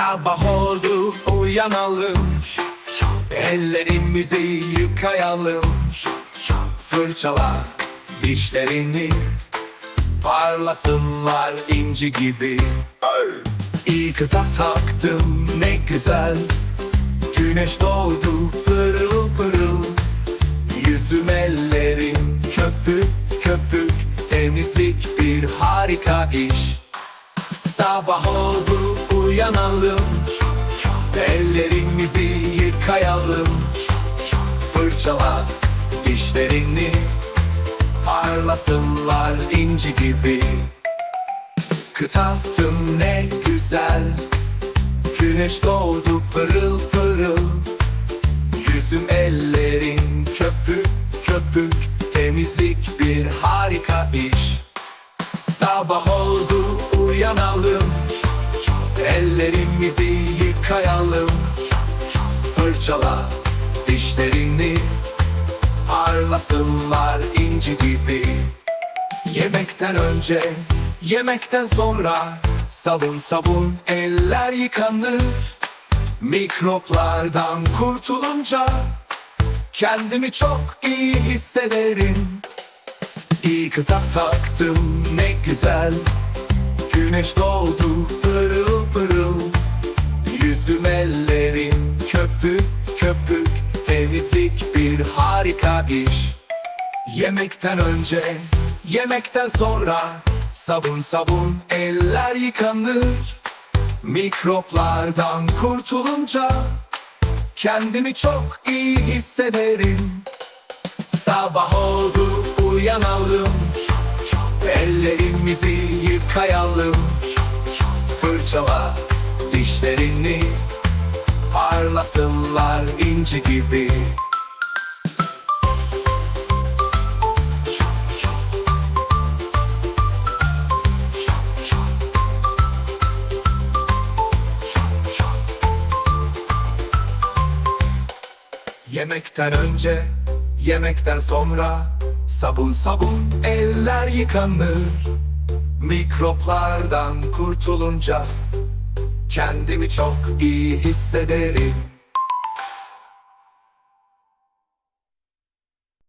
Sabah oldu uyanalım. Ellerimizi yıkayalım. Fırçala dişlerini. Parlasınlar inci gibi. İyi kıta taktım ne güzel. Güneş doğdu pırıl pırıl. Yüzüm ellerim köpük köpük. Temizlik bir harika iş. Sabah oldu uyanalım Ellerimizi yıkayalım Fırçala dişlerini Parlasınlar inci gibi. Kıtattım ne güzel Güneş doğdu pırıl pırıl. Yüzüm ellerim köpük köpük Temizlik bir harika iş. Sabah oldu Ellerimizi yıkayalım. Fırçala dişlerini. Parlasınlar inci gibi. Yemekten önce, yemekten sonra Sabun sabun eller yıkanır. Mikroplardan kurtulunca Kendimi çok iyi hissederim. İyi kıta taktım ne güzel Güneş doğdu pırıl pırıl. Yüzüm ellerim köpük köpük Temizlik bir harika iş. Yemekten önce, yemekten sonra. Sabun sabun eller yıkanır. Mikroplardan kurtulunca Kendimi çok iyi hissederim. Sabah oldu uyanalım Ellerimizi yıkayalım. Fırçala dişlerini. Parlasınlar inci gibi. Yemekten önce, yemekten sonra Sabun sabun eller yıkanır. Mikroplardan kurtulunca Kendimi çok iyi hissederim